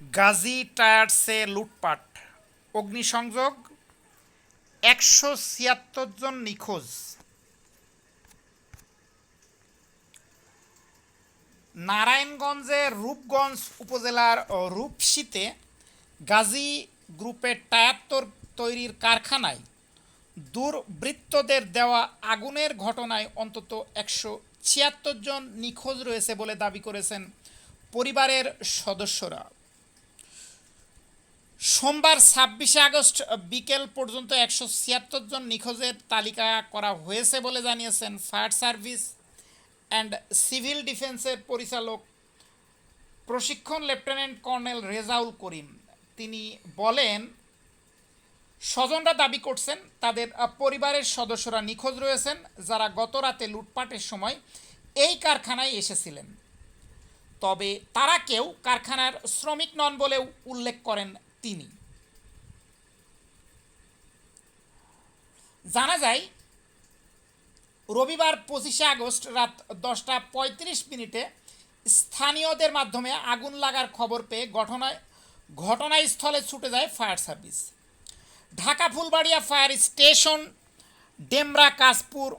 গাজী টায়ার্সে লুটপাট, অগ্নিসংযোগ, একশো ছিয়াত্তর জন নিখোঁজ। নারায়ণগঞ্জের রূপগঞ্জ উপজেলার রূপসীতে গাজী গ্রুপের টায়াত্তর তৈরির কারখানায় দুর্বৃত্তদের দেওয়া আগুনের ঘটনায় অন্তত একশো ছিয়াত্তর জন নিখোঁজ রয়েছে বলে দাবি করেছেন পরিবারের সদস্যরা। সোমবার ছাব্বিশে আগস্ট বিকেল পর্যন্ত একশো ছিয়াত্তর জন নিখোঁজের তালিকা করা হয়েছে বলে জানিয়েছেন ফায়ার সার্ভিস অ্যান্ড সিভিল ডিফেন্সের পরিচালক প্রশিক্ষণ লেফটেন্যান্ট কর্নেল রেজাউল করিম। তিনি বলেন, স্বজনরা দাবি করছেন, তাদের পরিবারের সদস্যরা নিখোঁজ রয়েছেন, যারা গত রাতে লুটপাটের সময় এই কারখানায় এসেছিলেন। তবে তারা কেউ কারখানার শ্রমিক নন বলেও উল্লেখ করেন তিনি। জানা যায়, রবিবার পঁচিশে আগস্ট রাত দশটা পঁয়ত্রিশ মিনিটে স্থানীয়দের মাধ্যমে আগুন লাগার খবর পেয়ে ঘটনায় ঘটনাস্থলে ছুটে যায় fire service. Dhaka Fulbaria fire station, Demra, Kashpur,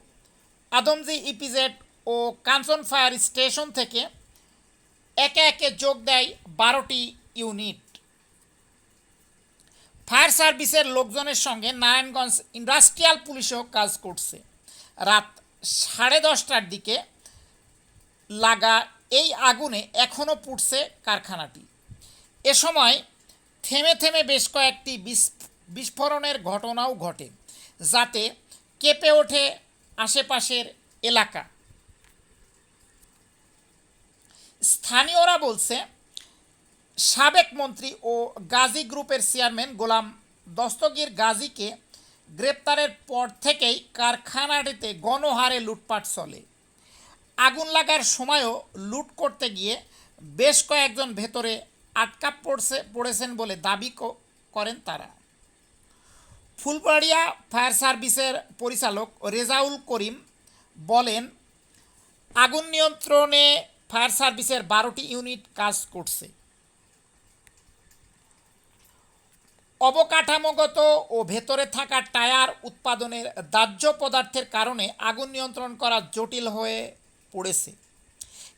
Adamjee, EPZ ও কাঞ্চন ফায়ার স্টেশন থেকে একে একে যোগ দেয় বারোটি ইউনিট। ফায়ার সার্ভিসের লোকজনের সঙ্গে নারায়ণগঞ্জ ইন্ডাস্ট্রিয়াল পুলিশও কাজ করছে। রাত সাড়ে দশটার দিকে লাগা এই আগুনে এখনও পুড়ছে কারখানাটি। এ সময় থেমে থেমে বেশ কয়েকটি বিস- বিস্ফোরণের ঘটনাও ঘটে, যাতে কেঁপে ওঠে আশেপাশের এলাকা। স্থানীয়রা বলছে সাবেক মন্ত্রী ও গাজী গ্রুপের চেয়ারম্যান গোলাম দস্তগীর গাজীকে গ্রেপ্তারের পর থেকেই কারখানাটিতে গণহারে লুটপাট চলে। আগুন লাগার সময়ও লুট করতে গিয়ে বেশ কয়েকজন ভেতরে আটকা পড়ছে, পড়েছেন বলে দাবি করেন তারা। ফুলবাড়িয়া ফায়ার সার্ভিসের পরিচালক রেজাউল করিম বলেন, আগুন নিয়ন্ত্রণে ফায়ার সার্ভিসের বারোটি ইউনিট কাজ করছে। অবকাঠামোগত ও ভেতরে থাকা টায়ার উৎপাদনের দাহ্য পদার্থের কারণে আগুন নিয়ন্ত্রণ করা জটিল হয়ে পড়েছে।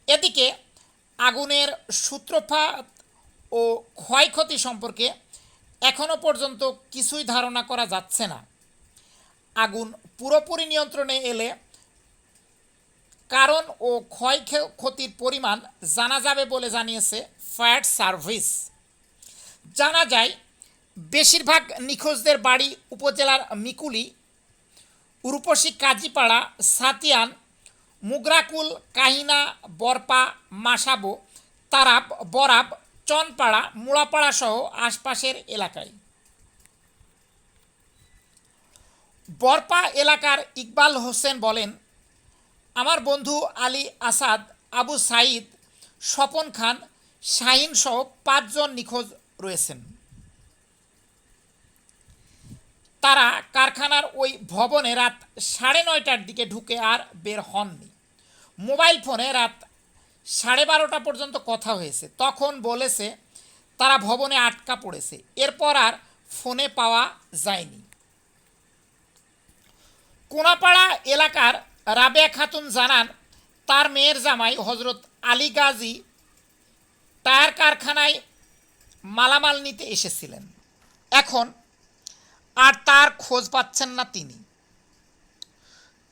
এদিকে আগুনের সূত্রপাত ও ক্ষয়ক্ষতি সম্পর্কে এখনও পর্যন্ত কিছুই ধারণা করা যাচ্ছে না। আগুন পুরোপুরি নিয়ন্ত্রণে এলে কারণ ও ক্ষয়ক্ষতির পরিমাণ জানা যাবে বলে জানিয়েছে ফায়ার সার্ভিস। জানা যায় বেশিরভাগ নিখোঁজদের বাড়ি উপজেলার মিকুলি রূপসী কাজীপাড়া, সাতিয়ান, মুগরাকুল, কাহিনা, বরপা, মাসাবো, তারাব, বরাব, চনপাড়া, মুড়াপাড়া সহ আশপাশের এলাকায়। বরপা এলাকার ইকবাল হোসেন বলেন, আমার বন্ধু আলী আসাদ, আবু সাইদ স্বপন খান, শাহিন সহ পাঁচজন নিখোঁজ রয়েছেন। তারা কারখানার ওই ভবনে রাত সাড়ে নয়টার দিকে ঢুকে আর বের হননি। মোবাইল ফোনে রাত সাড়ে বারোটা পর্যন্ত কথা হয়েছে। তখন বলেছে, তারা ভবনে আটকা পড়েছে। এরপর আর ফোনে পাওয়া যায়নি। কোনাপাড়া এলাকার রাবেয়া খাতুন জানান, তার মেয়ের জামাই হজরত আলী গাজী টায়ার কারখানায় মালামাল নিতে এসেছিলেন। এখন আর তার খোঁজ পাচ্ছেন না তিনি।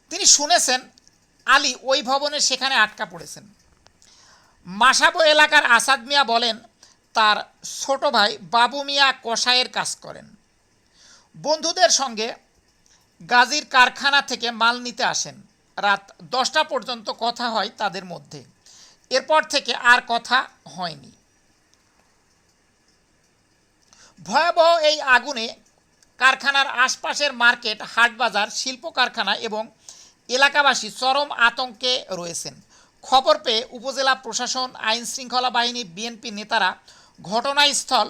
তিনি শুনেছেন, আলী ওই ভবনে সেখানে আটকা পড়েছেন। মাসাবো এলাকার আসাদ মিয়া বলেন, তার ছোট ভাই বাবু মিয়া কষায়ের কাজ করেন। বন্ধুদের সঙ্গে গাজীর কারখানা থেকে মাল নিতে আসেন। রাত দশটা পর্যন্ত কথা হয় তাদের মধ্যে। এরপর থেকে আর কথা হয়নি। ভয়াবহ এই আগুনে কারখানার আশপাশের মার্কেট, হাটবাজার শিল্প কারখানা এবং এলাকাবাসী চরম আতঙ্কে রয়েছেন। খবর পেয়ে উপজেলা প্রশাসন, আইন শৃঙ্খলা বাহিনী বিএনপি নেতারা ঘটনাস্থল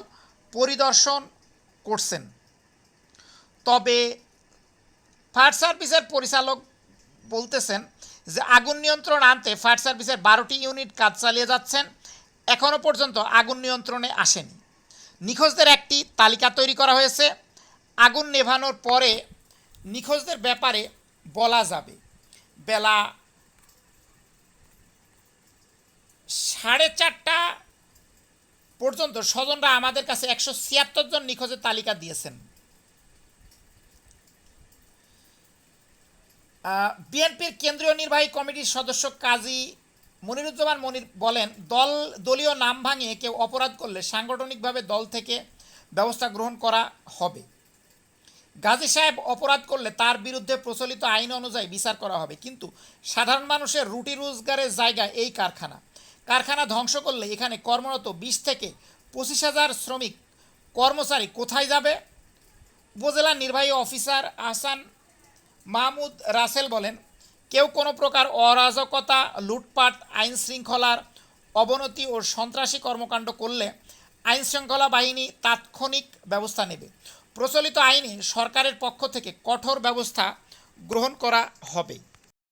পরিদর্শন করছেন। তবে ফায়ার সার্ভিসের পরিচালক বলতেছেন যে, আগুন নিয়ন্ত্রণ আনতে ফায়ার সার্ভিসের বারোটি ইউনিট কাজ চালিয়ে যাচ্ছেন। এখনও পর্যন্ত আগুন নিয়ন্ত্রণে আসেনি। নিখোঁজদের একটি তালিকা তৈরি করা হয়েছে। আগুন নেভানোর পরে নিখোঁজদের ব্যাপারে বলা যাবে। বেলা সাড়ে চারটা পর্যন্ত স্বজনরা আমাদের কাছে একশো ছিয়াত্তর জন নিখোঁজের তালিকা দিয়েছেন। বিএনপির কেন্দ্রীয় নির্বাহী কমিটির সদস্য কাজী মনিরুজ্জামান মনির বলেন, দল দলীয় নাম ভাঙিয়ে কেউ অপরাধ করলে সাংগঠনিকভাবে দল থেকে ব্যবস্থা গ্রহণ করা হবে। গাজী সাহেব অপরাধ করলে তার বিরুদ্ধে প্রচলিত আইন অনুযায়ী বিচার করা হবে। কিন্তু সাধারণ মানুষের রুটি রোজগারের জায়গা এই কারখানা। কারখানা ধ্বংস করলে এখানে কর্মরত বিশ থেকে পঁচিশ হাজার শ্রমিক কর্মচারী কোথায় যাবে? উপজেলা নির্বাহী অফিসার আহসান মাহমুদ রাসেল বলেন, কেউ কোনো প্রকার অরাজকতা, লুটপাট, আইন শৃঙ্খলার অবনতি ও সন্ত্রাসী কর্মকাণ্ড করলে আইন শৃঙ্খলা বাহিনী তাৎক্ষণিক ব্যবস্থা নেবে। প্রচলিত আইনে সরকারের পক্ষ থেকে কঠোর ব্যবস্থা গ্রহণ করা হবে।